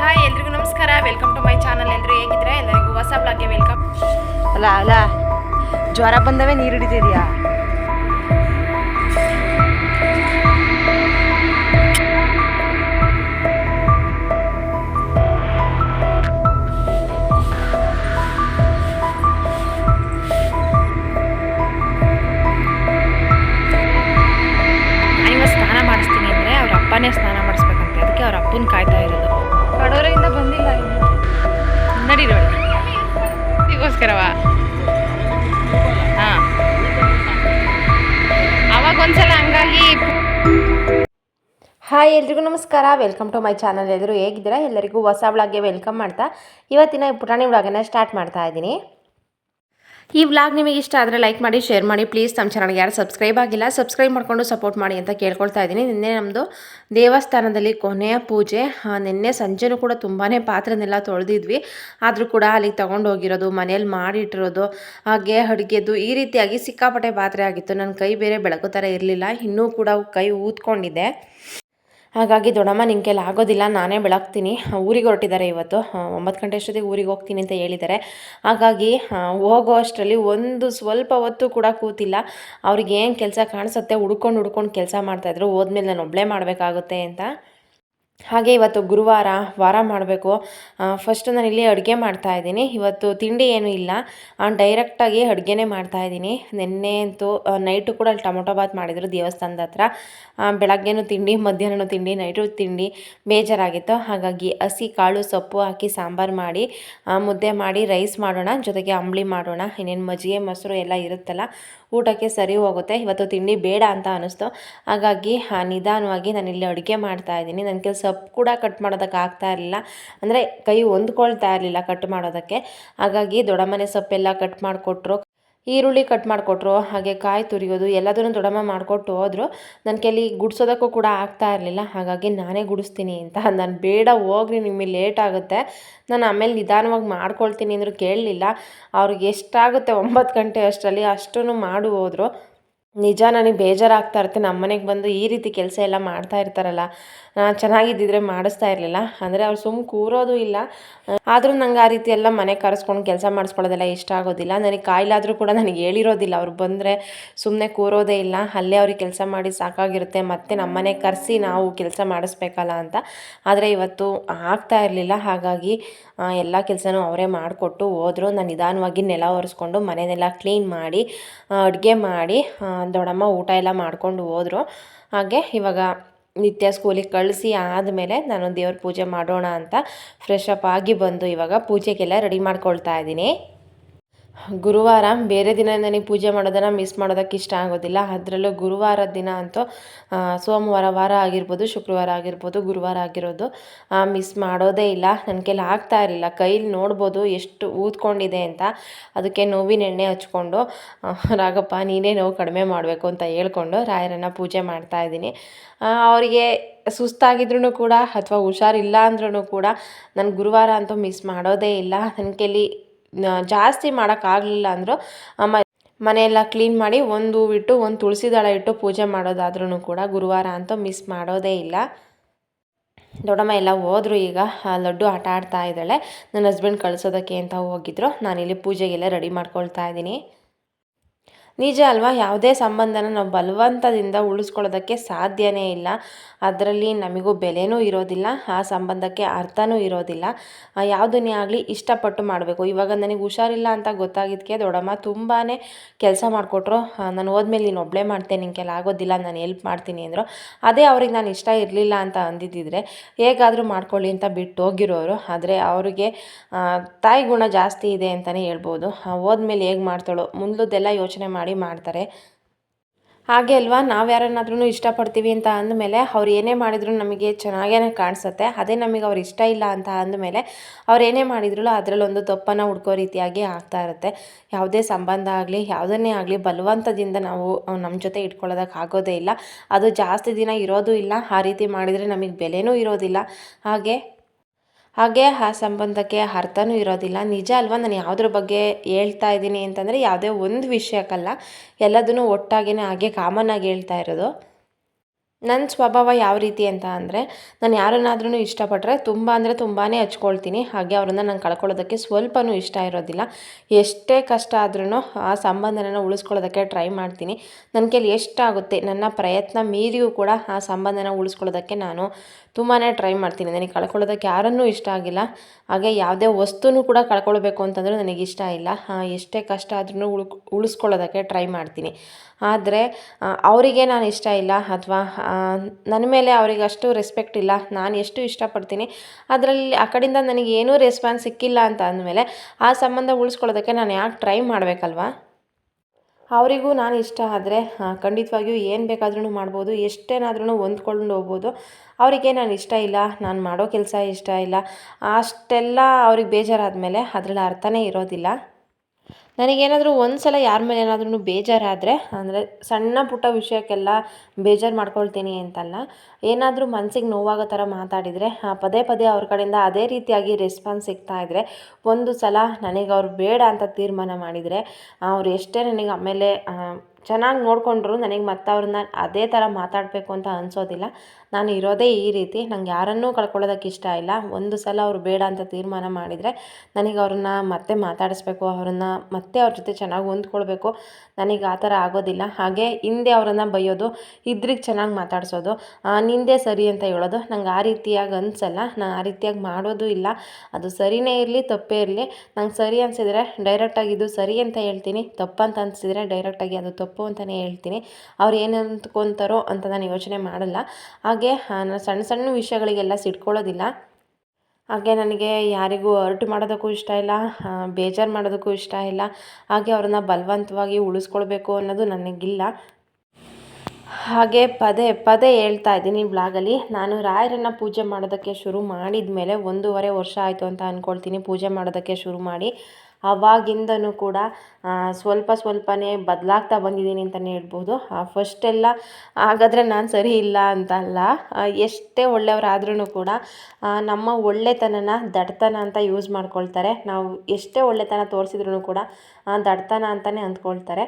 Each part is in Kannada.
ಹಾಯ್ ಎಲ್ರಿಗೂ ನಮಸ್ಕಾರ. ವೆಲ್ಕಮ್ ಟು ಮೈ ಚಾನಲ್ ಎಲ್ಲರೂ ಹೇಗಿದ್ರೆ ಎಲ್ಲರಿಗೂ ಹೊಸ ಬ್ಲಾಗ್ಗೆ ವೆಲ್ಕಮ್ ಅಲ್ಲ ಅಲ್ಲ ಜ್ವರ ಬಂದವೇ ನೀರು ಹಿಡಿದಿದೆಯಾ? ಸ್ನಾನ ಮಾಡಿಸ್ತೀನಿ ಅಂದರೆ ಅವ್ರ ಅಪ್ಪನೇ ಸ್ನಾನ ಮಾಡಿಸ್ಬೇಕಂತೆ. ಅದಕ್ಕೆ ಅವ್ರ ಅಪ್ಪನ ಕಾಯ್ತಾ ಇರೋದು. ಕಡೋರೆಯಿಂದ ಬಂದಿಲ್ಲ ನಡೀರಿ ಇದಕ್ಕೋಸ್ಕರವ ಹಾಂ. ಅವಾಗ ಒಂದ್ಸಲ ಹಂಗಾಗಿ ಹಾಯ್, ಎಲ್ರಿಗೂ ನಮಸ್ಕಾರ. Welcome to my channel. ಎಲ್ಲರೂ ಹೇಗಿದ್ದೀರಾ? ಎಲ್ಲರಿಗೂ ಹೊಸ ವ್ಲಾಗ್ಗೆ ವೆಲ್ಕಮ್ ಮಾಡ್ತಾ. ಇವತ್ತಿನ ಪುಟಾಣಿ ವ್ಲಾಗನ್ನು ಸ್ಟಾರ್ಟ್ ಮಾಡ್ತಾ ಇದ್ದೀನಿ. ಈ ವ್ಲಾಗ್ ನಿಮಗೆ ಇಷ್ಟ ಆದರೆ ಲೈಕ್ ಮಾಡಿ ಶೇರ್ ಮಾಡಿ. ಪ್ಲೀಸ್ ನಮ್ಮ ಚಾನಲ್ಗೆ ಯಾರು ಸಬ್ಸ್ಕ್ರೈಬ್ ಆಗಿಲ್ಲ ಸಬ್ಸ್ಕ್ರೈಬ್ ಮಾಡಿಕೊಂಡು ಸಪೋರ್ಟ್ ಮಾಡಿ ಅಂತ ಕೇಳ್ಕೊಳ್ತಾ ಇದ್ದೀನಿ. ನಿನ್ನೆ ನಮ್ಮದು ದೇವಸ್ಥಾನದಲ್ಲಿ ಕೊನೆಯ ಪೂಜೆ. ನಿನ್ನೆ ಸಂಜೆನೂ ಕೂಡ ತುಂಬಾ ಪಾತ್ರೆನೆಲ್ಲ ತೊಳೆದಿದ್ವಿ. ಆದರೂ ಕೂಡ ಅಲ್ಲಿಗೆ ತೊಗೊಂಡು ಹೋಗಿರೋದು ಮನೇಲಿ ಮಾಡಿಟ್ಟಿರೋದು, ಹಾಗೆ ಅಡುಗೆದು ಈ ರೀತಿಯಾಗಿ ಸಿಕ್ಕಾಪಟ್ಟೆ ಪಾತ್ರೆ ಆಗಿತ್ತು. ನನ್ನ ಕೈ ಬೇರೆ ಬೆಳಕು ಥರ ಇರಲಿಲ್ಲ. ಇನ್ನೂ ಕೂಡ ಕೈ ಊದ್ಕೊಂಡಿದ್ದೆ. ಹಾಗಾಗಿ ದೊಡ್ಡಮ್ಮ ನಿನ್ನ ಕೈಲಿ ಆಗೋದಿಲ್ಲ, ನಾನೇ ಬೆಳಗ್ತೀನಿ. ಊರಿಗೆ ಹೊರಟಿದ್ದಾರೆ ಇವತ್ತು. ಒಂಬತ್ತು ಗಂಟೆ ಅಷ್ಟೊತ್ತಿಗೆ ಊರಿಗೆ ಹೋಗ್ತೀನಿ ಅಂತ ಹೇಳಿದ್ದಾರೆ. ಹಾಗಾಗಿ ಹೋಗೋ ಅಷ್ಟರಲ್ಲಿ ಒಂದು ಸ್ವಲ್ಪ ಹೊತ್ತು ಕೂಡ ಕೂತಿಲ್ಲ. ಅವ್ರಿಗೆ ಏನು ಕೆಲಸ ಕಾಣಿಸುತ್ತೆ, ಹುಡ್ಕೊಂಡು ಹುಡ್ಕೊಂಡು ಕೆಲಸ ಮಾಡ್ತಾಯಿದ್ರು ಹೋದ್ಮೇಲೆ ನಾನು ಒಬ್ಬಳೇ ಮಾಡಬೇಕಾಗುತ್ತೆ ಅಂತ. ಹಾಗೆ ಇವತ್ತು ಗುರುವಾರ, ವಾರ ಮಾಡಬೇಕು. ಫಸ್ಟು ನಾನು ಇಲ್ಲಿ ಅಡುಗೆ ಮಾಡ್ತಾ ಇದ್ದೀನಿ. ಇವತ್ತು ತಿಂಡಿ ಏನೂ ಇಲ್ಲ. ಡೈರೆಕ್ಟಾಗಿ ಅಡುಗೆನೇ ಮಾಡ್ತಾ ಇದ್ದೀನಿ. ನಿನ್ನೆ ಅಂತೂ ನೈಟು ಕೂಡ ಅಲ್ಲಿ ಟೊಮೊಟೊ ಬಾತ್ ಮಾಡಿದರು ದೇವಸ್ಥಾನದ ಹತ್ರ. ಬೆಳಗ್ಗೆನೂ ತಿಂಡಿ, ಮಧ್ಯಾಹ್ನನೂ ತಿಂಡಿ ನೈಟು ತಿಂಡಿ ಬೇಜಾರಾಗಿತ್ತು. ಹಾಗಾಗಿ ಹಸಿ ಕಾಳು ಸೊಪ್ಪು ಹಾಕಿ ಸಾಂಬಾರು ಮಾಡಿ ಮುದ್ದೆ ಮಾಡಿ ರೈಸ್ ಮಾಡೋಣ, ಜೊತೆಗೆ ಅಂಬಳಿ ಮಾಡೋಣ. ಇನ್ನೇನು ಮಜ್ಜಿಗೆ, ಮೊಸರು ಎಲ್ಲ ಇರುತ್ತಲ್ಲ, ಊಟಕ್ಕೆ ಸರಿ ಹೋಗುತ್ತೆ. ಇವತ್ತು ತಿಂಡಿ ಬೇಡ ಅಂತ ಅನ್ನಿಸ್ತು ಹಾಗಾಗಿ ನಿಧಾನವಾಗಿ ನಾನು ಇಲ್ಲಿ ಅಡುಗೆ ಮಾಡ್ತಾ ಇದ್ದೀನಿ. ನನ್ನ ಕೆಲಸ ಸೊಪ್ಪು ಕೂಡ ಕಟ್ ಮಾಡೋದಕ್ಕೆ ಆಗ್ತಾ ಇರಲಿಲ್ಲ. ಅಂದರೆ ಕೈ ಹೊಂದ್ಕೊಳ್ತಾ ಇರಲಿಲ್ಲ ಕಟ್ ಮಾಡೋದಕ್ಕೆ. ಹಾಗಾಗಿ ದೊಡಮನೆ ಸೊಪ್ಪೆಲ್ಲ ಕಟ್ ಮಾಡಿಕೊಟ್ರು. ಈರುಳ್ಳಿ ಕಟ್ ಮಾಡಿಕೊಟ್ರು. ಹಾಗೆ ಕಾಯಿ ತುರಿಯೋದು, ಎಲ್ಲದನ್ನು ದೊಡ್ಡಮ್ಮ ಮಾಡಿಕೊಟ್ಟು ಹೋದರು. ನನ್ನ ಕೈಲಿ ಗುಡಿಸೋದಕ್ಕೂ ಕೂಡ ಆಗ್ತಾ ಇರಲಿಲ್ಲ. ಹಾಗಾಗಿ ನಾನೇ ಗುಡಿಸ್ತೀನಿ ಅಂತ. ನಾನು ಬೇಡ, ಹೋಗ್ರಿ, ನಿಮಗೆ ಲೇಟ್ ಆಗುತ್ತೆ. ನಾನು ಆಮೇಲೆ ನಿಧಾನವಾಗಿ ಮಾಡ್ಕೊಳ್ತೀನಿ ಅಂದರೂ ಕೇಳಲಿಲ್ಲ. ಅವ್ರಿಗೆ ಎಷ್ಟಾಗುತ್ತೆ ಒಂಬತ್ತು ಗಂಟೆ ಅಷ್ಟರಲ್ಲಿ ಅಷ್ಟನ್ನು ಮಾಡು ಹೋದರು. ನಿಜ ನನಗೆ ಬೇಜಾರಾಗ್ತಾ ಇರುತ್ತೆ. ನಮ್ಮ ಮನೆಗೆ ಬಂದು ಈ ರೀತಿ ಕೆಲಸ ಎಲ್ಲ ಮಾಡ್ತಾ ಇರ್ತಾರಲ್ಲ ನಾನು ಚೆನ್ನಾಗಿದ್ದಿದ್ರೆ ಮಾಡಿಸ್ತಾ ಇರಲಿಲ್ಲ. ಅಂದರೆ ಅವ್ರು ಸುಮ್ಮ ಕೂರೋದು ಇಲ್ಲ. ಆದರೂ ನಂಗೆ ಆ ರೀತಿ ಎಲ್ಲ ಮನೆ ಕರೆಸ್ಕೊಂಡು ಕೆಲಸ ಮಾಡಿಸ್ಕೊಳ್ಳೋದೆಲ್ಲ ಇಷ್ಟ ಆಗೋದಿಲ್ಲ. ನನಗೆ ಕಾಯಿಲಾದರೂ ಕೂಡ ನನಗೆ ಹೇಳಿರೋದಿಲ್ಲ. ಅವ್ರು ಬಂದರೆ ಸುಮ್ಮನೆ ಕೂರೋದೇ ಇಲ್ಲ. ಅಲ್ಲೇ ಅವ್ರಿಗೆ ಕೆಲಸ ಮಾಡಿ ಸಾಕಾಗಿರುತ್ತೆ. ಮತ್ತೆ ನಮ್ಮನೆ ಕರೆಸಿ ನಾವು ಕೆಲಸ ಮಾಡಿಸ್ಬೇಕಲ್ಲ ಅಂತ. ಆದರೆ ಇವತ್ತು ಆಗ್ತಾ ಇರಲಿಲ್ಲ. ಹಾಗಾಗಿ ಎಲ್ಲ ಕೆಲಸನೂ ಅವರೇ ಮಾಡಿಕೊಟ್ಟು ಹೋದರು. ನಾನು ನಿಧಾನವಾಗಿ ನೆಲ ಒರೆಸ್ಕೊಂಡು ಮನೆಯನ್ನೆಲ್ಲ ಕ್ಲೀನ್ ಮಾಡಿ ಅಡುಗೆ ಮಾಡಿ ದೊಡ್ಡಮ್ಮ ಊಟ ಎಲ್ಲ ಮಾಡ್ಕೊಂಡು ಹೋದರು. ಹಾಗೆ ಇವಾಗ ನಿತ್ಯ ಸ್ಕೂಲಿಗೆ ಕಳಿಸಿ ಆದಮೇಲೆ ನಾನು ದೇವ್ರ ಪೂಜೆ ಮಾಡೋಣ ಅಂತ ಫ್ರೆಶ್ ಅಪ್ ಆಗಿ ಬಂದು ಇವಾಗ ಪೂಜೆಗೆಲ್ಲ ರೆಡಿ ಮಾಡ್ಕೊಳ್ತಾ ಇದ್ದೀನಿ. ಗುರುವಾರ ಬೇರೆ ದಿನ ನನಗೆ ಪೂಜೆ ಮಾಡೋದನ್ನು ಮಿಸ್ ಮಾಡೋದಕ್ಕೆ ಇಷ್ಟ ಆಗೋದಿಲ್ಲ. ಅದರಲ್ಲೂ ಗುರುವಾರದ ದಿನ ಅಂತೂ ಸೋಮವಾರ ವಾರ ಆಗಿರ್ಬೋದು, ಶುಕ್ರವಾರ ಆಗಿರ್ಬೋದು, ಗುರುವಾರ ಆಗಿರೋದು ಮಿಸ್ ಮಾಡೋದೇ ಇಲ್ಲ. ನನ್ನ ಕೈಲಿ ಆಗ್ತಾ ಇರಲಿಲ್ಲ. ಕೈಲಿ ನೋಡ್ಬೋದು ಎಷ್ಟು ಊದ್ಕೊಂಡಿದೆ ಅಂತ. ಅದಕ್ಕೆ ನೋವಿನ ಎಣ್ಣೆ ಹಚ್ಕೊಂಡು ರಾಗಪ್ಪ ನೀನೇ ನೋವು ಕಡಿಮೆ ಮಾಡಬೇಕು ಅಂತ ಹೇಳ್ಕೊಂಡು ರಾಯರನ್ನು ಪೂಜೆ ಮಾಡ್ತಾ ಇದ್ದೀನಿ. ಅವರಿಗೆ ಸುಸ್ತಾಗಿದ್ರೂ ಕೂಡ ಅಥವಾ ಹುಷಾರಿಲ್ಲ ಅಂದ್ರೂ ಕೂಡ ನಾನು ಗುರುವಾರ ಅಂತೂ ಮಿಸ್ ಮಾಡೋದೇ ಇಲ್ಲ. ನನ್ನ ಕೈಲಿ ಜಾಸ್ತಿ ಮಾಡೋಕ್ಕಾಗಲಿಲ್ಲ ಅಂದರೂ ಅಮ್ಮ ಮನೆಯೆಲ್ಲ ಕ್ಲೀನ್ ಮಾಡಿ ಒಂದು ಹೂವಿಟ್ಟು ಒಂದು ತುಳಸಿ ದಳ ಇಟ್ಟು ಪೂಜೆ ಮಾಡೋದಾದ್ರೂ ಕೂಡ ಗುರುವಾರ ಅಂತೂ ಮಿಸ್ ಮಾಡೋದೇ ಇಲ್ಲ. ದೊಡ್ಡಮ್ಮ ಎಲ್ಲ ಹೋದ್ರು ಈಗ ಲಡ್ಡು ಆಟ ಆಡ್ತಾ ಇದ್ದಾಳೆ. ನನ್ನ ಹಸ್ಬೆಂಡ್ ಕಳಿಸೋದಕ್ಕೆ ಅಂತ ಹೋಗಿದ್ರು. ನಾನಿಲ್ಲಿ ಪೂಜೆಗೆಲ್ಲ ರೆಡಿ ಮಾಡ್ಕೊಳ್ತಾ ಇದ್ದೀನಿ. ನಿಜ ಅಲ್ವಾ? ಯಾವುದೇ ಸಂಬಂಧನ ನಾವು ಬಲವಂತದಿಂದ ಉಳಿಸ್ಕೊಳ್ಳೋದಕ್ಕೆ ಸಾಧ್ಯವೇ ಇಲ್ಲ. ಅದರಲ್ಲಿ ನಮಗೂ ಬೆಲೆನೂ ಇರೋದಿಲ್ಲ, ಆ ಸಂಬಂಧಕ್ಕೆ ಅರ್ಥನೂ ಇರೋದಿಲ್ಲ. ಯಾವುದನ್ನೇ ಆಗಲಿ ಇಷ್ಟಪಟ್ಟು ಮಾಡಬೇಕು. ಇವಾಗ ನನಗೆ ಹುಷಾರಿಲ್ಲ ಅಂತ ಗೊತ್ತಾಗಿದ್ದಕ್ಕೆ ದೊಡ್ಡಮ್ಮ ತುಂಬಾ ಕೆಲಸ ಮಾಡಿಕೊಟ್ರು. ನಾನು ಹೋದ್ಮೇಲೆ ನೀನು ಒಬ್ಬಳೇ ಮಾಡ್ತೇನೆ ನಿಂಗೆ ಕೆಲ ಆಗೋದಿಲ್ಲ, ನಾನು ಹೆಲ್ಪ್ ಮಾಡ್ತೀನಿ ಅಂದರು. ಅದೇ ಅವ್ರಿಗೆ ನಾನು ಇಷ್ಟ ಇರಲಿಲ್ಲ ಅಂತ ಅಂದಿದ್ದಿದ್ರೆ ಹೇಗಾದರೂ ಮಾಡ್ಕೊಳ್ಳಿ ಅಂತ ಬಿಟ್ಟು ಹೋಗಿರೋರು. ಆದರೆ ಅವರಿಗೆ ತಾಯಿ ಗುಣ ಜಾಸ್ತಿ ಇದೆ ಅಂತಲೇ ಹೇಳ್ಬೋದು. ಹೋದ್ಮೇಲೆ ಹೇಗೆ ಮಾಡ್ತಾಳೋ ಮುಂದೆಲ್ಲ ಯೋಚನೆ ಮಾಡಿ ಮಾಡ್ತಾರೆ. ಹಾಗೆ ಅಲ್ವಾ? ನಾವು ಯಾರನ್ನಾದ್ರೂ ಇಷ್ಟಪಡ್ತೀವಿ ಅಂತ ಅಂದಮೇಲೆ ಅವ್ರು ಏನೇ ಮಾಡಿದ್ರು ನಮಗೆ ಚೆನ್ನಾಗೇ ಕಾಣಿಸುತ್ತೆ. ಅದೇ ನಮಗೆ ಅವ್ರು ಇಷ್ಟ ಇಲ್ಲ ಅಂತ ಅಂದಮೇಲೆ ಅವ್ರು ಏನೇ ಮಾಡಿದ್ರು ಅದರಲ್ಲೊಂದು ತಪ್ಪನ್ನು ಹುಡ್ಕೋ ರೀತಿಯಾಗಿ ಆಗ್ತಾ ಇರುತ್ತೆ. ಯಾವುದೇ ಸಂಬಂಧ ಆಗಲಿ, ಯಾವುದನ್ನೇ ಆಗಲಿ ಬಲವಂತದಿಂದ ನಾವು ನಮ್ಮ ಜೊತೆ ಇಟ್ಕೊಳ್ಳೋದಕ್ಕೆ ಆಗೋದೇ ಇಲ್ಲ. ಅದು ಜಾಸ್ತಿ ದಿನ ಇರೋದು ಇಲ್ಲ. ಆ ರೀತಿ ಮಾಡಿದರೆ ನಮಗೆ ಬೆಲೆನೂ ಇರೋದಿಲ್ಲ. ಹಾಗೆ ಹಾಗೆ ಆ ಸಂಬಂಧಕ್ಕೆ ಅರ್ಥನೂ ಇರೋದಿಲ್ಲ. ನಿಜ ಅಲ್ವಾ? ನಾನು ಯಾವುದ್ರ ಬಗ್ಗೆ ಹೇಳ್ತಾ ಇದ್ದೀನಿ ಅಂತಂದರೆ ಯಾವುದೇ ಒಂದು ವಿಷಯಕ್ಕಲ್ಲ ಎಲ್ಲದನ್ನು ಒಟ್ಟಾಗಿನೇ ಹಾಗೆ ಕಾಮನ್ ಆಗಿ ಹೇಳ್ತಾ ಇರೋದು. ನನ್ನ ಸ್ವಭಾವ ಯಾವ ರೀತಿ ಅಂತ ಅಂದರೆ, ನಾನು ಯಾರನ್ನಾದ್ರೂ ಇಷ್ಟಪಟ್ಟರೆ ತುಂಬ ಅಂದರೆ ತುಂಬಾ ಹಚ್ಕೊಳ್ತೀನಿ. ಹಾಗೆ ಅವ್ರನ್ನ ನಾನು ಕಳ್ಕೊಳ್ಳೋದಕ್ಕೆ ಸ್ವಲ್ಪನೂ ಇಷ್ಟ ಇರೋದಿಲ್ಲ. ಎಷ್ಟೇ ಕಷ್ಟ ಆದ್ರೂ ಆ ಸಂಬಂಧನ ಉಳಿಸ್ಕೊಳ್ಳೋದಕ್ಕೆ ಟ್ರೈ ಮಾಡ್ತೀನಿ. ನನ್ನ ಕೈಲಿ ಎಷ್ಟಾಗುತ್ತೆ? ನನ್ನ ಪ್ರಯತ್ನ ಮೀರಿಯೂ ಕೂಡ ಆ ಸಂಬಂಧನ ಉಳಿಸ್ಕೊಳ್ಳೋದಕ್ಕೆ ನಾನು ತುಂಬಾ ಟ್ರೈ ಮಾಡ್ತೀನಿ. ನನಗೆ ಕಳ್ಕೊಳ್ಳೋದಕ್ಕೆ ಯಾರನ್ನೂ ಇಷ್ಟ ಆಗಿಲ್ಲ. ಹಾಗೆ ಯಾವುದೇ ವಸ್ತುನೂ ಕೂಡ ಕಳ್ಕೊಳ್ಬೇಕು ಅಂತಂದರೂ ನನಗೆ ಇಷ್ಟ ಇಲ್ಲ. ಎಷ್ಟೇ ಕಷ್ಟ ಆದ್ರೂ ಉಳ್ಕ್ ಉಳಿಸ್ಕೊಳ್ಳೋದಕ್ಕೆ ಟ್ರೈ ಮಾಡ್ತೀನಿ. ಆದರೆ ಅವರಿಗೆ ನಾನು ಇಷ್ಟ ಇಲ್ಲ ಅಥವಾ ನನ್ನ ಮೇಲೆ ಅವರಿಗೆ ಅಷ್ಟು ರೆಸ್ಪೆಕ್ಟ್ ಇಲ್ಲ. ನಾನು ಎಷ್ಟು ಇಷ್ಟಪಡ್ತೀನಿ. ಅದರಲ್ಲಿ ಆ ಕಡೆಯಿಂದ ನನಗೆ ಏನೂ ರೆಸ್ಪಾನ್ಸ್ ಸಿಕ್ಕಿಲ್ಲ ಅಂತ ಅಂದಮೇಲೆ ಆ ಸಂಬಂಧ ಉಳಿಸ್ಕೊಳ್ಳೋದಕ್ಕೆ ನಾನು ಯಾಕೆ ಟ್ರೈ ಮಾಡಬೇಕಲ್ವಾ? ಅವರಿಗೂ ನಾನು ಇಷ್ಟ ಆದರೆ ಖಂಡಿತವಾಗಿಯೂ ಏನು ಬೇಕಾದ್ರೂ ಮಾಡ್ಬೋದು ಎಷ್ಟೇನಾದ್ರೂ ಹೊಂದ್ಕೊಂಡು ಹೋಗ್ಬೋದು. ಅವರಿಗೆ ನಾನು ಇಷ್ಟ ಇಲ್ಲ, ನಾನು ಮಾಡೋ ಕೆಲಸ ಇಷ್ಟ ಇಲ್ಲ. ಅಷ್ಟೆಲ್ಲ ಅವ್ರಿಗೆ ಬೇಜಾರಾದಮೇಲೆ ಅದರಲ್ಲಿ ಅರ್ಥನೇ ಇರೋದಿಲ್ಲ. ನನಗೇನಾದರೂ ಒಂದು ಸಲ ಯಾರ ಮೇಲೆ ಏನಾದ್ರೂ ಬೇಜಾರಾದರೆ, ಅಂದರೆ ಸಣ್ಣ ಪುಟ್ಟ ವಿಷಯಕ್ಕೆಲ್ಲ ಬೇಜಾರು ಮಾಡ್ಕೊಳ್ತೀನಿ ಅಂತಲ್ಲ, ಏನಾದರೂ ಮನಸ್ಸಿಗೆ ನೋವಾಗೋ ಥರ ಮಾತಾಡಿದರೆ ಪದೇ ಪದೇ ಅವ್ರ ಕಡೆಯಿಂದ ಅದೇ ರೀತಿಯಾಗಿ ರೆಸ್ಪಾನ್ಸ್ ಸಿಗ್ತಾ ಇದ್ದರೆ ಒಂದು ಸಲ ನನಗೆ ಅವ್ರು ಬೇಡ ಅಂತ ತೀರ್ಮಾನ ಮಾಡಿದರೆ, ಅವ್ರು ಎಷ್ಟೇ ನನಗೆ ಆಮೇಲೆ ಚೆನ್ನಾಗಿ ನೋಡಿಕೊಂಡ್ರು, ನನಗೆ ಮತ್ತೆ ಅವ್ರನ್ನ ಅದೇ ಥರ ಮಾತಾಡಬೇಕು ಅಂತ ಅನಿಸೋದಿಲ್ಲ. ನಾನು ಇರೋದೇ ಈ ರೀತಿ. ನಂಗೆ ಯಾರನ್ನೂ ಕಳ್ಕೊಳ್ಳೋದಕ್ಕೆ ಇಷ್ಟ ಇಲ್ಲ. ಒಂದು ಸಲ ಅವರು ಬೇಡ ಅಂತ ತೀರ್ಮಾನ ಮಾಡಿದರೆ ನನಗೆ ಅವ್ರನ್ನ ಮತ್ತೆ ಮಾತಾಡಿಸ್ಬೇಕು, ಅವ್ರನ್ನ ಮತ್ತೆ ಅವ್ರ ಜೊತೆ ಚೆನ್ನಾಗಿ ಹೊಂದ್ಕೊಳ್ಬೇಕು. ನನಗೆ ಆ ಥರ ಆಗೋದಿಲ್ಲ. ಹಾಗೆ ಹಿಂದೆ ಅವರನ್ನು ಬೈಯೋದು, ಇದ್ರಿಗೆ ಚೆನ್ನಾಗಿ ಮಾತಾಡಿಸೋದು ನಿಂದೆ ಸರಿ ಅಂತ ಹೇಳೋದು ನಂಗೆ ಆ ರೀತಿಯಾಗಿ ಅನಿಸಲ್ಲ. ನಾನು ಆ ರೀತಿಯಾಗಿ ಮಾಡೋದು ಇಲ್ಲ. ಅದು ಸರಿಯೇ ಇರಲಿ, ತಪ್ಪೇ ಇರಲಿ. ನಂಗೆ ಸರಿ ಅನಿಸಿದರೆ ಡೈರೆಕ್ಟಾಗಿ ಇದು ಸರಿ ಅಂತ ಹೇಳ್ತೀನಿ. ತಪ್ಪಂತ ಅನಿಸಿದರೆ ಡೈರೆಕ್ಟಾಗಿ ಅದು ತಪ್ಪು ಅಂತಲೇ ಹೇಳ್ತೀನಿ. ಅವ್ರು ಏನು ಅಂದ್ಕೊತಾರೋ ಅಂತ ನಾನು ಯೋಚನೆ ಮಾಡಲ್ಲ. ಹಾಗೆ ನಾನು ಸಣ್ಣ ಸಣ್ಣ ವಿಷಯಗಳಿಗೆಲ್ಲ ಸಿಟ್ಕೊಳ್ಳೋದಿಲ್ಲ. ಹಾಗೆ ನನಗೆ ಯಾರಿಗೂ ಅರ್ಟ್ ಮಾಡೋದಕ್ಕೂ ಇಷ್ಟ ಇಲ್ಲ ಬೇಜಾರು ಮಾಡೋದಕ್ಕೂ ಇಷ್ಟ ಇಲ್ಲ. ಹಾಗೆ ಅವ್ರನ್ನ ಬಲವಂತವಾಗಿ ಉಳಿಸ್ಕೊಳ್ಬೇಕು ಅನ್ನೋದು ನನಗಿಲ್ಲ. ಹಾಗೆ ಪದೇ ಪದೇ ಹೇಳ್ತಾ ಇದ್ದೀನಿ ಬ್ಲಾಗಲ್ಲಿ. ನಾನು ರಾಯರನ್ನು ಪೂಜೆ ಮಾಡೋದಕ್ಕೆ ಶುರು ಮಾಡಿದ ಮೇಲೆ ಒಂದೂವರೆ ವರ್ಷ ಆಯಿತು ಅಂತ ಅಂದ್ಕೊಳ್ತೀನಿ ಪೂಜೆ ಮಾಡೋದಕ್ಕೆ ಶುರು ಮಾಡಿ. ಅವಾಗಿಂದನೂ ಕೂಡ ಸ್ವಲ್ಪ ಸ್ವಲ್ಪನೇ ಬದಲಾಗ್ತಾ ಬಂದಿದ್ದೀನಿ ಅಂತಲೇ ಹೇಳ್ಬೋದು. ಫಸ್ಟೆಲ್ಲ ಹಾಗಾದರೆ ನಾನು ಸರಿ ಇಲ್ಲ ಅಂತಲ್ಲ. ಎಷ್ಟೇ ಒಳ್ಳೆಯವರಾದ್ರೂ ಕೂಡ ನಮ್ಮ ಒಳ್ಳೆತನನ ದಡ್ತನ ಅಂತ ಯೂಸ್ ಮಾಡ್ಕೊಳ್ತಾರೆ. ನಾವು ಎಷ್ಟೇ ಒಳ್ಳೆತನ ತೋರಿಸಿದ್ರೂ ಕೂಡ ದಡ್ತನ ಅಂತಲೇ ಅಂದ್ಕೊಳ್ತಾರೆ.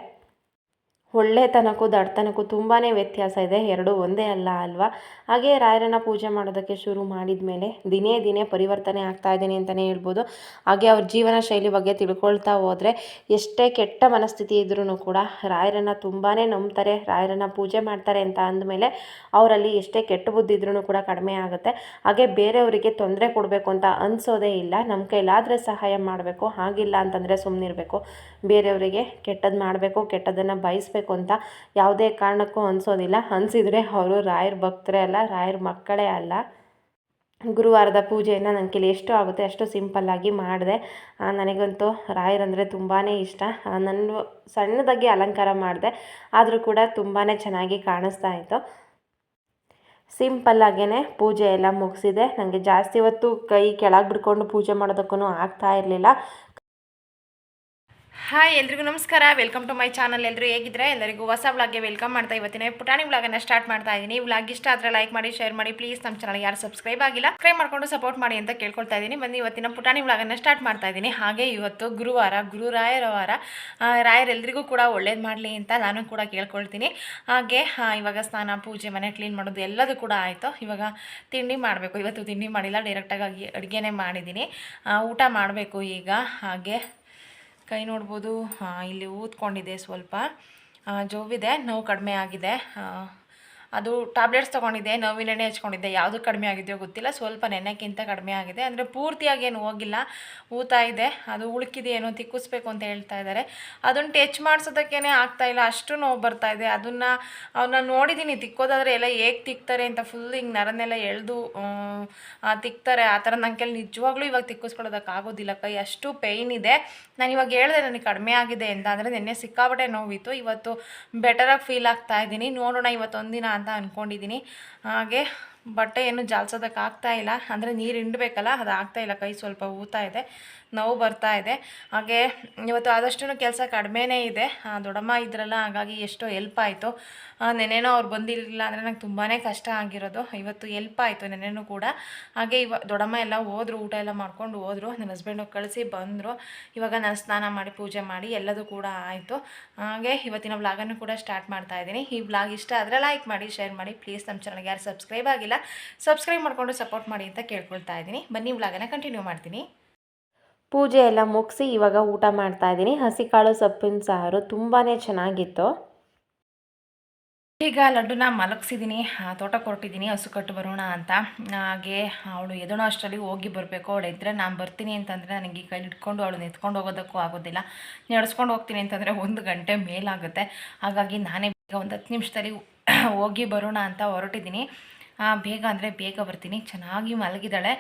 ಒಳ್ಳೆತನಕ್ಕೂ ದಡ್ತನಕ್ಕೂ ತುಂಬಾ ವ್ಯತ್ಯಾಸ ಇದೆ. ಎರಡೂ ಒಂದೇ ಅಲ್ಲ ಅಲ್ವಾ? ಹಾಗೆ ರಾಯರನ್ನ ಪೂಜೆ ಮಾಡೋದಕ್ಕೆ ಶುರು ಮಾಡಿದ ಮೇಲೆ ದಿನೇ ದಿನೇ ಪರಿವರ್ತನೆ ಆಗ್ತಾ ಇದ್ದೀನಿ ಅಂತಲೇ ಹೇಳ್ಬೋದು. ಹಾಗೆ ಅವ್ರ ಜೀವನ ಶೈಲಿ ಬಗ್ಗೆ ತಿಳ್ಕೊಳ್ತಾ ಹೋದರೆ ಎಷ್ಟೇ ಕೆಟ್ಟ ಮನಸ್ಥಿತಿ ಇದ್ರೂ ಕೂಡ ರಾಯರನ್ನು ತುಂಬಾ ನಂಬ್ತಾರೆ, ರಾಯರನ್ನು ಪೂಜೆ ಮಾಡ್ತಾರೆ ಅಂತ ಅಂದಮೇಲೆ ಅವರಲ್ಲಿ ಎಷ್ಟೇ ಕೆಟ್ಟ ಬುದ್ಧಿ ಇದ್ರೂ ಕೂಡ ಕಡಿಮೆ ಆಗುತ್ತೆ. ಹಾಗೆ ಬೇರೆಯವರಿಗೆ ತೊಂದರೆ ಕೊಡಬೇಕು ಅಂತ ಅನಿಸೋದೇ ಇಲ್ಲ. ನಮ್ಮ ಕೈಲಾದರೆ ಸಹಾಯ ಮಾಡಬೇಕು, ಹಾಗಿಲ್ಲ ಅಂತಂದರೆ ಸುಮ್ಮನಿರಬೇಕು ಬೇರೆಯವರಿಗೆ ಕೆಟ್ಟದ್ದು ಮಾಡಬೇಕು, ಕೆಟ್ಟದನ್ನು ಬಯಸಬೇಕು. ಅಂತ ಯಾವುದೇ ಕಾರಣಕ್ಕೂ ಅನಿಸೋದಿಲ್ಲ. ಅನಿಸಿದರೆ ಅವರು ರಾಯರ ಭಕ್ತರೇ ಅಲ್ಲ, ರಾಯರ ಮಕ್ಕಳೇ ಅಲ್ಲ. ಗುರುವಾರದ ಪೂಜೆಯನ್ನು ನನ್ನ ಕೈಲಿ ಎಷ್ಟು ಆಗುತ್ತೆ ಅಷ್ಟು ಸಿಂಪಲ್ಲಾಗಿ ಮಾಡಿದೆ. ನನಗಂತೂ ರಾಯರಂದರೆ ತುಂಬಾ ಇಷ್ಟ. ನನ್ನ ಸಣ್ಣದಾಗಿ ಅಲಂಕಾರ ಮಾಡಿದೆ. ಆದರೂ ಕೂಡ ತುಂಬಾ ಚೆನ್ನಾಗಿ ಕಾಣಿಸ್ತಾ ಇತ್ತು. ಸಿಂಪಲ್ಲಾಗೇ ಪೂಜೆ ಎಲ್ಲ ಮುಗಿಸಿದೆ. ನನಗೆ ಜಾಸ್ತಿ ಹೊತ್ತು ಕೈ ಕೆಳಗೆ ಬಿಡ್ಕೊಂಡು ಪೂಜೆ ಮಾಡೋದಕ್ಕೂ ಆಗ್ತಾ ಇರಲಿಲ್ಲ. ಹಾಯ್, ಎಲ್ರಿಗೂ ನಮಸ್ಕಾರ. ವೆಲ್ಕಮ್ ಟು ಮೈ ಚಾನಲ್ ಎಲ್ಲರೂ ಹೇಗಿದ್ರೆ ಎಲ್ಲರಿಗೂ ಹೊಸ ವ್ಲಾಗ್ಗೆ ವೆಲ್ಕಮ್ ಮಾಡ್ತಾ ಇವತ್ತಿನ ಪುಟಾಣಿ ವ್ಲಾಗನ್ನು ಸ್ಟಾರ್ಟ್ ಮಾಡ್ತಾ ಇದ್ದೀನಿ ಬ್ಲಾಗ್ ಇಷ್ಟ ಆದರೆ ಲೈಕ್ ಮಾಡಿ ಶೇರ್ ಮಾಡಿ. ಪ್ಲೀಸ್ ನಮ್ಮ ಚಾನಲ್ ಯಾರು ಸಬ್ಸ್ಕ್ರೈಬ್ ಆಗಿಲ್ಲ ಸಬ್ಸ್ಕ್ರೈಬ್ ಮಾಡ್ಕೊಂಡು ಸಪೋರ್ಟ್ ಮಾಡಿ ಅಂತ ಕೇಳ್ಕೊಳ್ತಾ ಇದ್ದೀನಿ ಬನ್ನಿ, ಇವತ್ತಿನ ಪುಟಾಣಿ ವ್ಲಾಗನ್ನು ಸ್ಟಾರ್ಟ್ ಮಾಡ್ತಾ ಇದ್ದೀನಿ ಹಾಗೆ ಇವತ್ತು ಗುರುವಾರ ಗುರುರಾಯರವಾರ ವಾರ. ರಾಯರೆಲ್ಲರಿಗೂ ಕೂಡ ಒಳ್ಳೇದು ಮಾಡಲಿ ಅಂತ ನಾನು ಕೂಡ ಕೇಳ್ಕೊಳ್ತೀನಿ. ಹಾಗೆ ಇವಾಗ ಸ್ನಾನ, ಪೂಜೆ, ಮನೆ ಕ್ಲೀನ್ ಮಾಡೋದು ಎಲ್ಲದೂ ಕೂಡ ಆಯಿತು. ಇವಾಗ ತಿಂಡಿ ಮಾಡಬೇಕು. ಇವತ್ತು ತಿಂಡಿ ಮಾಡಿಲ್ಲ. ಡೈರೆಕ್ಟಾಗಿ ಅಡುಗೆನೇ ಮಾಡಿದ್ದೀನಿ ಊಟ ಮಾಡಬೇಕು ಈಗ. ಹಾಗೆ ಕೈ ನೋಡ್ಬೋದು. ಇಲ್ಲಿ ಊದ್ಕೊಂಡಿದೆ ಸ್ವಲ್ಪ. ಜೋವಿದೆ ನೋವು ಕಡಿಮೆ ಆಗಿದೆ. ಅದು ಟ್ಯಾಬ್ಲೆಟ್ಸ್ ತೊಗೊಂಡಿದ್ದೆ, ನೋವಿನ ಎಣ್ಣೆ ಹಚ್ಕೊಂಡಿದ್ದೆ. ಯಾವುದು ಕಡಿಮೆ ಆಗಿದೆಯೋ ಗೊತ್ತಿಲ್ಲ. ಸ್ವಲ್ಪ ನೆನೆಕ್ಕಿಂತ ಕಡಿಮೆ ಆಗಿದೆ. ಅಂದರೆ ಪೂರ್ತಿಯಾಗಿ ಏನು ಹೋಗಿಲ್ಲ. ಊತಾ ಇದೆ. ಅದು ಉಳುಕಿದೆ ಏನೋ ತಿಕ್ಕಿಸ್ಬೇಕು ಅಂತ ಹೇಳ್ತಾ ಇದ್ದಾರೆ. ಅದನ್ನು ಟಚ್ ಮಾಡಿಸೋದಕ್ಕೇ ಆಗ್ತಾ ಇಲ್ಲ. ಅಷ್ಟು ನೋವು ಬರ್ತಾ ಇದೆ. ಅದನ್ನು ಅವನ್ನ ನೋಡಿದ್ದೀನಿ ತಿಕ್ಕೋದಾದ್ರೆ ಎಲ್ಲ ಹೇಗೆ ತಿಕ್ತಾರೆ ಅಂತ ಫುಲ್ ಹಿಂಗೆ ನರನೆಲ್ಲ ಎಳೆದು ತಿಕ್ತಾರೆ. ಆ ಥರ ನನ್ನ ಕೈಲಿ ನಿಜವಾಗ್ಲೂ ಇವಾಗ ತಿಕ್ಕಿಸ್ಕೊಳ್ಳೋದಕ್ಕೆ ಆಗೋದಿಲ್ಲ ಕೈ. ಅಷ್ಟು ಪೇಯ್ನ್ ಇದೆ. ನಾನು ಇವಾಗ ಹೇಳಿದೆ ನನಗೆ ಕಡಿಮೆ ಆಗಿದೆ ಅಂತ ಅಂದರೆ ನಿನ್ನೆ ಸಿಕ್ಕಾಪಟ್ಟೆ ನೋವಿತ್ತು. ಇವತ್ತು ಬೆಟರಾಗಿ ಫೀಲ್ ಆಗ್ತಾ ಇದ್ದೀನಿ. ನೋಡೋಣ ಇವತ್ತು ಒಂದಿನ ಅಂತ ಅಂದ್ಕೊಂಡಿದ್ದೀನಿ ಹಾಗೆ ಬಟ್ಟೆ ಏನು ಜಾಲ್ಸೋದಕ್ಕೆ ಆಗ್ತಾಯಿಲ್ಲ ಅಂದರೆ ನೀರು ಹಿಂಡಬೇಕಲ್ಲ ಅದು ಆಗ್ತಾಯಿಲ್ಲ ಕೈ ಸ್ವಲ್ಪ ಊತಾ ಇದೆ. ನೋವು ಬರ್ತಾ ಇದೆ. ಹಾಗೆ ಇವತ್ತು ಆದಷ್ಟು ಕೆಲಸ ಕಡಿಮೆನೇ ಇದೆ. ದೊಡ್ಡಮ್ಮ ಇದ್ರಲ್ಲ, ಹಾಗಾಗಿ ಎಷ್ಟೋ ಹೆಲ್ಪ್ ಆಯಿತು. ನೆನೆನೋ ಅವ್ರು ಬಂದಿರಲಿಲ್ಲ ಅಂದರೆ ನಂಗೆ ತುಂಬಾ ಕಷ್ಟ ಆಗಿರೋದು. ಇವತ್ತು ಹೆಲ್ಪ್ ಆಯಿತು ನೆನೆನೂ ಕೂಡ. ಹಾಗೆ ಇವ, ದೊಡ್ಡಮ್ಮ ಎಲ್ಲ ಹೋದ್ರು, ಊಟ ಎಲ್ಲ ಮಾಡ್ಕೊಂಡು ಹೋದ್ರು. ನನ್ನ ಹಸ್ಬೆಂಡು ಕಳಿಸಿ ಬಂದರು. ಇವಾಗ ನಾನು ಸ್ನಾನ ಮಾಡಿ, ಪೂಜೆ ಮಾಡಿ ಎಲ್ಲದೂ ಕೂಡ ಆಯಿತು. ಹಾಗೆ ಇವತ್ತಿನ ವ್ಲಾಗನ್ನು ಕೂಡ ಸ್ಟಾರ್ಟ್ ಮಾಡ್ತಾ ಇದ್ದೀನಿ. ಈ ವ್ಲಾಗ್ ಇಷ್ಟ ಆದರೆ ಲೈಕ್ ಮಾಡಿ ಶೇರ್ ಮಾಡಿ. ಪ್ಲೀಸ್ ನಮ್ಮ ಚಾನಲ್ಗೆ ಯಾರು ಸಬ್ಸ್ಕ್ರೈಬ್ ಆಗಿಲ್ಲ ಸಬ್ಸ್ಕ್ರೈಬ್ ಮಾಡಿಕೊಂಡು ಸಪೋರ್ಟ್ ಮಾಡಿ ಅಂತ ಕೇಳ್ಕೊಳ್ತಾ ಇದ್ದೀನಿ. ಬನ್ನಿ ವ್ಲಾಗನ್ನು ಕಂಟಿನ್ಯೂ ಮಾಡ್ತೀನಿ. ಪೂಜೆ ಎಲ್ಲ ಮುಗಿಸಿ ಇವಾಗ ಊಟ ಮಾಡ್ತಾ ಇದ್ದೀನಿ. ಹಸಿಕಾಳು, ಸೊಪ್ಪಿನ ಸಾರು ತುಂಬಾ ಚೆನ್ನಾಗಿತ್ತು. ಈಗ ಲಡ್ಡುನ ಮಲಗಿಸಿದ್ದೀನಿ ತೋಟಕ್ಕೆ ಹೊರಟಿದ್ದೀನಿ ಹಸು ಕಟ್ಟು ಬರೋಣ ಅಂತ. ಹಾಗೆ, ಅವಳು ಎದೋಣ ಅಷ್ಟರಲ್ಲಿ ಹೋಗಿ ಬರಬೇಕು. ಅವಳು ಇದ್ದರೆ ನಾನು ಬರ್ತೀನಿ ಅಂತಂದರೆ ನನಗೆ ಈ ಕೈಲಿ ಇಟ್ಕೊಂಡು ಅವಳು ಎತ್ಕೊಂಡು ಹೋಗೋದಕ್ಕೂ ಆಗೋದಿಲ್ಲ. ನಡೆಸ್ಕೊಂಡು ಹೋಗ್ತೀನಿ ಅಂತಂದರೆ ಒಂದು ಗಂಟೆ ಮೇಲಾಗುತ್ತೆ. ಹಾಗಾಗಿ ನಾನೇ ಈಗ ಒಂದು ಹತ್ತು ನಿಮಿಷದಲ್ಲಿ ಹೋಗಿ ಬರೋಣ ಅಂತ ಹೊರಟಿದ್ದೀನಿ ಬೇಗ ಅಂದರೆ ಬೇಗ ಬರ್ತೀನಿ. ಚೆನ್ನಾಗಿ ಮಲಗಿದ್ದಾಳೆ.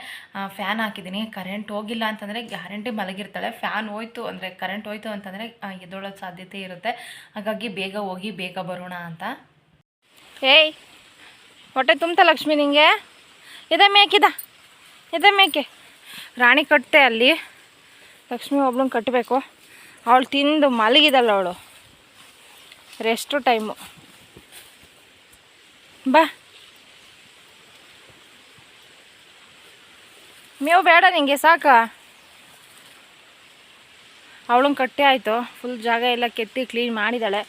ಫ್ಯಾನ್ ಹಾಕಿದ್ದೀನಿ. ಕರೆಂಟ್ ಹೋಗಿಲ್ಲ ಅಂತಂದರೆ ಗ್ಯಾರಂಟಿ ಮಲಗಿರ್ತಾಳೆ. ಫ್ಯಾನ್ ಹೋಯ್ತು ಅಂದರೆ ಕರೆಂಟ್ ಹೋಯ್ತು ಅಂತಂದರೆ ಎದ್ದೊಳೋ ಸಾಧ್ಯತೆ ಇರುತ್ತೆ. ಹಾಗಾಗಿ ಬೇಗ ಹೋಗಿ ಬೇಗ ಬರೋಣ ಅಂತ. ಏಯ್, ಹೊಟ್ಟೆ ತುಂಬ್ತಾ ಲಕ್ಷ್ಮಿ ನಿಂಗೆ? ಇದೆ ಮೇಕಿದ ಇದೆ ಮೇಕೆ. ರಾಣಿ ಕಟ್ತೆ ಅಲ್ಲಿ. ಲಕ್ಷ್ಮಿ ಒಬ್ಳನ್ನ ಕಟ್ಟಬೇಕು ಅವಳು ತಿಂದು ಮಲಗಿದಲ್ಲ ಅವಳು. ರೆಸ್ಟು ಟೈಮು ಬಾ. ಮೇವು ಬೇಡ ನಿಂಗೆ, ಸಾಕ? ಅವಳು ಕಟ್ಟಿ ಆಯಿತು. ಫುಲ್ ಜಾಗ ಎಲ್ಲ ಕೆತ್ತಿ ಕ್ಲೀನ್ ಮಾಡಿದ್ದಾಳೆ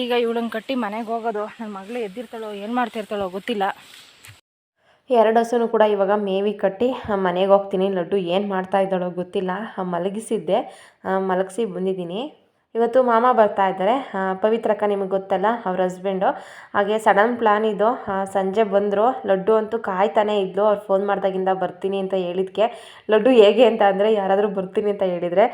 ಈಗ ಇವಳು ಕಟ್ಟಿ ಮನೆಗೆ ಹೋಗೋದು. ನನ್ನ ಮಗಳು ಎದ್ದಿರ್ತಾಳೋ, ಏನು ಮಾಡ್ತಿರ್ತಾಳೋ ಗೊತ್ತಿಲ್ಲ. ಎರಡು ಹಸುನು ಕೂಡ ಇವಾಗ ಮೇವಿ ಕಟ್ಟಿ ಮನೆಗೆ ಹೋಗ್ತೀನಿ. ಲಡ್ಡು ಏನು ಮಾಡ್ತಾ ಇದ್ದಾಳೋ ಗೊತ್ತಿಲ್ಲ. ಮಲಗಿಸಿದ್ದೆ. ಮಲಗಿಸಿ ಬಂದಿದ್ದೀನಿ. ಇವತ್ತು ಮಾಮ ಬರ್ತಾ ಇದ್ದಾರೆ. ಪವಿತ್ರಕ್ಕ ನಿಮಗೆ ಗೊತ್ತಲ್ಲ, ಅವ್ರ ಹಸ್ಬೆಂಡು ಹಾಗೆ ಸಡನ್ ಪ್ಲ್ಯಾನ್ ಇದು. ಸಂಜೆ ಬಂದರು, ಲಡ್ಡು ಅಂತೂ ಕಾಯ್ತಾನೆ ಇದ್ಲು. ಅವ್ರು ಫೋನ್ ಮಾಡಿದಾಗಿಂದ ಬರ್ತೀನಿ ಅಂತ ಹೇಳಿದ್ಕೆ. ಲಡ್ಡು ಹೇಗೆ ಅಂತ ಅಂದರೆ, ಯಾರಾದರೂ ಬರ್ತೀನಿ ಅಂತ ಹೇಳಿದರೆ,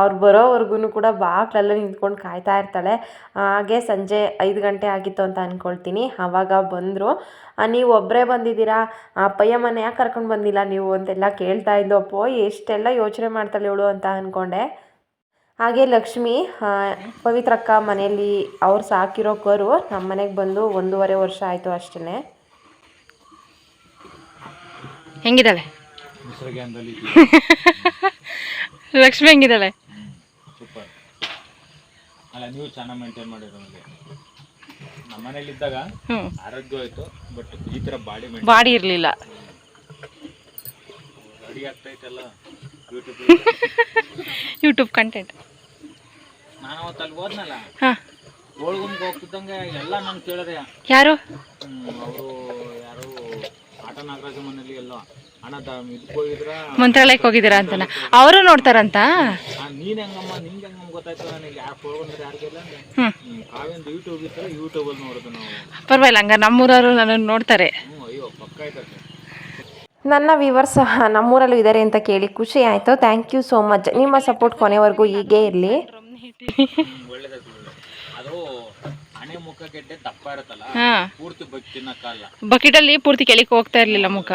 ಅವ್ರು ಬರೋವರೆಗೂ ಕೂಡ ಬಾಕ್ಲಲ್ಲೇ ನಿಂತ್ಕೊಂಡು ಕಾಯ್ತಾ ಇರ್ತಾಳೆ. ಹಾಗೆ ಸಂಜೆ ಐದು ಗಂಟೆ ಆಗಿತ್ತು ಅಂತ ಅಂದ್ಕೊಳ್ತೀನಿ ಆವಾಗ ಬಂದರು. ನೀವು ಒಬ್ಬರೇ ಬಂದಿದ್ದೀರಾ? ಅಪ್ಪಯ್ಯ ಮನೆ ಯಾಕೆ ಕರ್ಕೊಂಡು ಬಂದಿಲ್ಲ ನೀವು ಅಂತೆಲ್ಲ ಕೇಳ್ತಾ ಇದ್ಲು. ಅಪ್ಪೋ, ಎಷ್ಟೆಲ್ಲ ಯೋಚನೆ ಮಾಡ್ತಾಳೆ ಇವಳು ಅಂತ ಅಂದ್ಕೊಂಡೆ ಹಾಗೆ ಲಕ್ಷ್ಮಿ ಪವಿತ್ರಕ್ಕ ಮನೆಯಲ್ಲಿ ಅವ್ರು ಸಾಕಿರೋ ಕರು ನಮ್ಮ ಮನೆಗೆ ಬಂದು ಒಂದೂವರೆ ವರ್ಷ ಆಯಿತು ಅಷ್ಟೇ ಹೆಂಗಿದ್ದಾಳೆ? ಲಕ್ಷ್ಮಿ ಹೆಂಗಿದ್ದಾಳೆ? ಸೂಪರ್. ಅಲ್ಲ ನೀವು ಚೆನ್ನಾಗಿ ಮೇಂಟೈನ್ ಮಾಡಿರೋ ನಮ್ಮ ಮನೇಲಿ ಇದ್ದಾಗ ಆರೋಗ್ಯ ಆಯ್ತು ಬಟ್ ಈ ತರ ಬಾಡಿ ಮೇಂಟೈನ್ ಬಾಡಿ ಇರಲಿಲ್ಲ. ರೆಡಿ ಆಗ್ತೈತಲ್ಲ ಯೂಟ್ಯೂಬ್ ಕಂಟೆಂಟ್ ನಾನು ಅವತ್ತು ಅಲ್ಲಿ ಹೋದ್ನಲ್ಲ? ಹಾಂ. ಹೋಗ್ತಿದ್ದಂಗೆ ಎಲ್ಲ ನಾನು ಕೇಳಿದೆ. ಯಾರು? ಅವರು ಯಾರು ಆಟ ನಾಗರಾಜ ಮನೇಲಿ ಎಲ್ಲೋ. ಅಣ್ಣ ಇದಕ್ಕೆ ಹೋಗಿದ್ರ? ಮಂತ್ರಾಲಯಕ್ಕೆ ಹೋಗಿದ್ದೀರಾ ಅಂತನ? ಅವರು ನೋಡ್ತಾರಂತ? ನೀನು ಹೆಂಗಮ್ಮ ನಿಂಗೆ ಹೆಂಗಮ್ಮ ಗೊತ್ತಾಯ್ತು ನನಗೆ? ಯಾರು ಯಾರಿಗೆಲ್ಲ ಕಾವ್ಯಂದು ಯೂಟ್ಯೂಬ್ ಯೂಟ್ಯೂಬಲ್ಲಿ ನೋಡೋದು ನಾವು. ಪರವಾಗಿಲ್ಲ ಹಂಗ ನಮ್ಮೂರವರು ನನ್ನನ್ನು ನೋಡ್ತಾರೆ. ಹ್ಞೂ ಅಯ್ಯೋ ಪಕ್ಕ ನನ್ನ ವಿವರ್ಸ್ ನಮ್ಮೂರಲ್ಲೂ ಇದ್ದಾರೆ ಅಂತ ಕೇಳಿ ಖುಷಿ ಆಯಿತು. ಥ್ಯಾಂಕ್ ಯು ಸೋ ಮಚ್ ನಿಮ್ಮ ಸಪೋರ್ಟ್ ಕೊನೆವರೆಗೂ ಹೀಗೆ ಇರಲಿ. ಬಕೆಟಲ್ಲಿ ಪೂರ್ತಿ ಕೆಳಕ್ಕೆ ಹೋಗ್ತಾ ಇರಲಿಲ್ಲ ಮುಖ.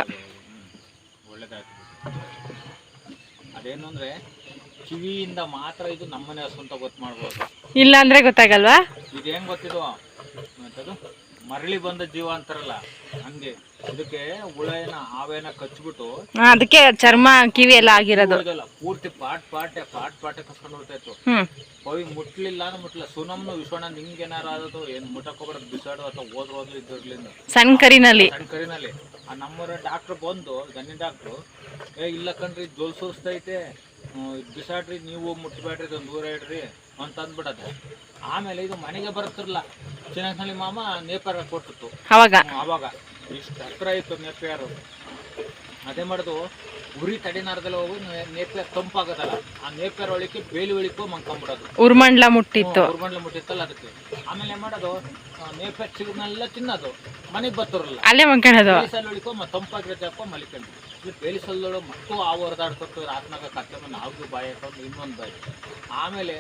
ಅದೇನು ಅಂದ್ರೆ ಕಿವಿಯಿಂದ ಮಾತ್ರ ಇದು ನಮ್ಮನೆ ಹಸು ಅಂತ ಗೊತ್ತು ಮಾಡ್ಬೋದು. ಇಲ್ಲ ಅಂದ್ರೆ ಗೊತ್ತಾಗಲ್ವಾ? ಇದು ಹೆಂಗ್ ಗೊತ್ತಿದು? ಎಂತದು ಮರಳಿ ಬಂದ ಜೀವ ಅಂತಾರಲ್ಲ ಹಂಗೆ. ಇದಕ್ಕೆ ಹುಳೇನ ಹಾವೇನ ಕಚ್ಬಿಟ್ಟು ಹಾ, ಅದಕ್ಕೆ ಚರ್ಮ ಕಿವಿ ಎಲ್ಲ ಆಗಿರೋದು. ಪೂರ್ತಿ ಪಾಟ್ ಪಾಟೆ ಪಾಟ್ ಪಾಟೆ ಕಸ್ಕೊಂಡು ಹೋಗ್ತಾ ಇತ್ತು. ಹ್ಮ್. ಹೋಗಿ ಮುಟ್ಲಿಲ್ಲ ಅಂದ್ರೆ ಮುಟ್ಲ ಸುನಮ್ನು ವಿಶ್ವಣ್ಣ ನಿಂಗೆ ಏನಾರ ಆದದು ಏನು ಮುಟ್ಟಕ್ಕೋಗ್ಬಿಡೋದು ಬಿಸಾಡು ಅಥವಾ ಓದ್ರು ಓದ್ರು ಇದ್ದಿರ್ಲಿಂದ? ಸಣ್ಣ ಕರಿನಲ್ಲಿ. ಸಣ್ಣ ಕರಿನಲ್ಲಿ. ಆ ನಮ್ಮೂರ ಡಾಕ್ಟರ್ ಬಂದು ಗಣ್ಯ ಡಾಕ್ಟ್ರು ಏ ಇಲ್ಲ ಕಣ್ರಿ ಜೋಲ್ ಸುಸ್ತೈತೆ. ಹ್ಮ್, ಇದ್ ಬಿಸಾಡ್ರಿ ನೀವು ಮುಟ್ಬೇಡ್ರಿ ಇದೊಂದು ದೂರ ಇಡ್ರಿ ಅಂತ ಅಂದ್ಬಿಡತ್ತೆ ಆಮೇಲೆ ಇದು ಮನೆಗೆ ಬರ್ತಿರ್ಲ ಚಿನ್ನಕಳ್ಳಿ ಮಾಮ ನೇಪಾರ ಕೊಟ್ಟಿತ್ತು. ಅವಾಗ? ಅವಾಗ. ಇಷ್ಟು ಹತ್ರ ಇತ್ತು ನೇಪಿಯಾರು ಅದೇ ಮಾಡೋದು ಉರಿ ತಡಿನಾರದಲ್ಲಿ ಹೋಗು ನೇಪಿಯರ್ ತಂಪಾಗದಲ್ಲ ಆ ನೇಪಿಯರ್ ಒಳಕ್ಕೆ ಬೇಲಿ ಒಳಿಕೋ ಮಂಕೊಂಬಿಡೋದು. ಉರ್ಮಂಡ್ಲ ಮುಟ್ಟಿತ್ತು. ಉರ್ಮಂಡ್ಲ ಮುಟ್ಟಿತ್ತಲ್ಲ ಅದಕ್ಕೆ. ಆಮೇಲೆ ಮಾಡೋದು ನೇಪಿಯರ್ ಸಿಗನೆಲ್ಲ ತಿನ್ನೋದು. ಮನೆಗೆ ಬತ್ತರಲ್ಲ ಅಲ್ಲೇ ಮಂಕೊಳ್ಳೋದು ಒಳಿಕೋ ತಂಪಾಗಿರತ್ತಪ್ಪ ಮಲಿಕೊಂಡು ಇಲ್ಲಿ ಬೇಲಿಸಲ್ಲೋಳು ಮಕ್ಕಳು ಆ ಹೊರದಾಡ್ಕೊತು ರಾತ್ನಾಗ ಕತ್ತೆ ಮೇಲೆ ನಾವು ಬಾಯಿ ಹಾಕೊಂಡು ಇನ್ನೊಂದು ಬಾಯಿ. ಆಮೇಲೆ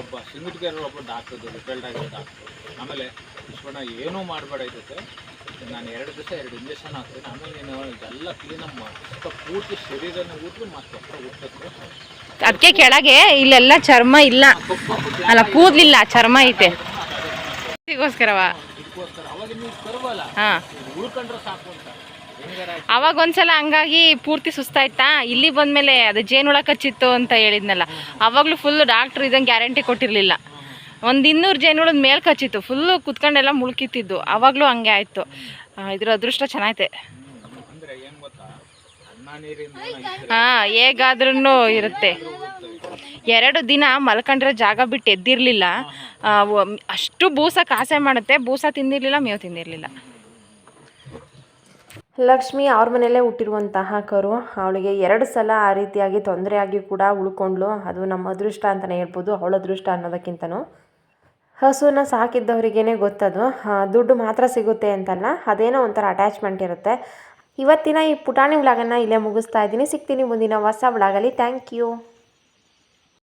ಒಬ್ಬ ಸಿಂಗಟ್ಗೆರು ಒಬ್ಬ ಡಾಕ್ಟರ್ ರಿಟೈರ್ಡ್ ಆಗಿರೋ ಡಾಕ್ಟ್ರು. ಆಮೇಲೆ ವಿಶ್ವಣ್ಣ ಏನೂ ಮಾಡಬೇಡ ಇದಕ್ಕೆ ನಾನು ಎರಡು ದಿವಸ ಎರಡು ಇಂಜೆಕ್ಷನ್ ಹಾಕ್ತೀನಿ. ಆಮೇಲೆ ನೀನು ಇದೆಲ್ಲ ಕ್ಲೀನಾಗಿ ಮಾಡಿ. ಪೂರ್ತಿ ಶರೀರನ ಊದ್ರಿ ಮತ್ತೆ ಊಟಕ್ಕೆ ಅದಕ್ಕೆ ಕೆಳಗೆ ಇಲ್ಲೆಲ್ಲ ಚರ್ಮ ಇಲ್ಲ. ಅಲ್ಲ ಕೂದ್ಲಿಲ್ಲ ಚರ್ಮ ಐತೆ. ಇದಕ್ಕೋಸ್ಕರವ? ಇದಕ್ಕೋಸ್ಕರ. ಅವಾಗ ನೀವು ಕರ್ವಲ್ಲ. ಉಳ್ಕೊಂಡ್ರೆ ಸಾಕು ಅಂತ. ಅವಾಗ ಒಂದ್ಸಲ ಹಂಗಾಗಿ ಪೂರ್ತಿ ಸುಸ್ತಾಯ್ತಾ? ಇಲ್ಲಿ ಬಂದ್ಮೇಲೆ ಅದು ಜೇನುಳ ಕಚ್ಚಿತ್ತು ಅಂತ ಹೇಳಿದ್ನಲ್ಲ ಅವಾಗಲೂ ಫುಲ್ ಡಾಕ್ಟ್ರ್ ಇದಂಗೆ ಗ್ಯಾರಂಟಿ ಕೊಟ್ಟಿರಲಿಲ್ಲ. ಒಂದು ಇನ್ನೂರು ಜೇನುಳದ ಮೇಲೆ ಕಚ್ಚಿತ್ತು ಫುಲ್ಲು ಕುತ್ಕೊಂಡೆಲ್ಲ ಮುಳುಕಿತ್ತಿದ್ದು ಅವಾಗಲೂ ಹಂಗೆ ಆಯಿತು. ಇದ್ರ ಅದೃಷ್ಟ ಚೆನ್ನಾಗೈತೆ. ಇದ್ರೆ ಹಾಂ ಹೇಗಾದ್ರೂ ಇರುತ್ತೆ. ಎರಡು ದಿನ ಮಲ್ಕೊಂಡ್ರೆ ಜಾಗ ಬಿಟ್ಟು ಎದ್ದಿರಲಿಲ್ಲ. ಅಷ್ಟು ಬೂಸ ಕಾಸೆ ಮಾಡುತ್ತೆ ಬೂಸ ತಿಂದಿರಲಿಲ್ಲ ಮೇವು ತಿಂದಿರಲಿಲ್ಲ. ಲಕ್ಷ್ಮಿ ಅವ್ರ ಮನೆಯಲ್ಲೇ ಹುಟ್ಟಿರುವಂತಹ ಕರು. ಅವಳಿಗೆ ಎರಡು ಸಲ ಆ ರೀತಿಯಾಗಿ ತೊಂದರೆಯಾಗಿ ಕೂಡ ಉಳ್ಕೊಂಡ್ಳು ಅದು ನಮ್ಮ ಅದೃಷ್ಟ ಅಂತಲೇ ಹೇಳ್ಬೋದು, ಅವಳ ಅದೃಷ್ಟ ಅನ್ನೋದಕ್ಕಿಂತನೂ. ಹಸುನ ಸಾಕಿದ್ದವರಿಗೇ ಗೊತ್ತದು. ದುಡ್ಡು ಮಾತ್ರ ಸಿಗುತ್ತೆ ಅಂತಲ್ಲ, ಅದೇನೋ ಒಂಥರ ಅಟ್ಯಾಚ್ಮೆಂಟ್ ಇರುತ್ತೆ. ಇವತ್ತಿನ ಈ ಪುಟಾಣಿ ವ್ಲಾಗನ್ನು ಇಲ್ಲೇ ಮುಗಿಸ್ತಾ ಇದ್ದೀನಿ. ಸಿಗ್ತೀನಿ ಮುಂದಿನ ಹೊಸ ವ್ಲಾಗಲ್ಲಿ ಥ್ಯಾಂಕ್ ಯು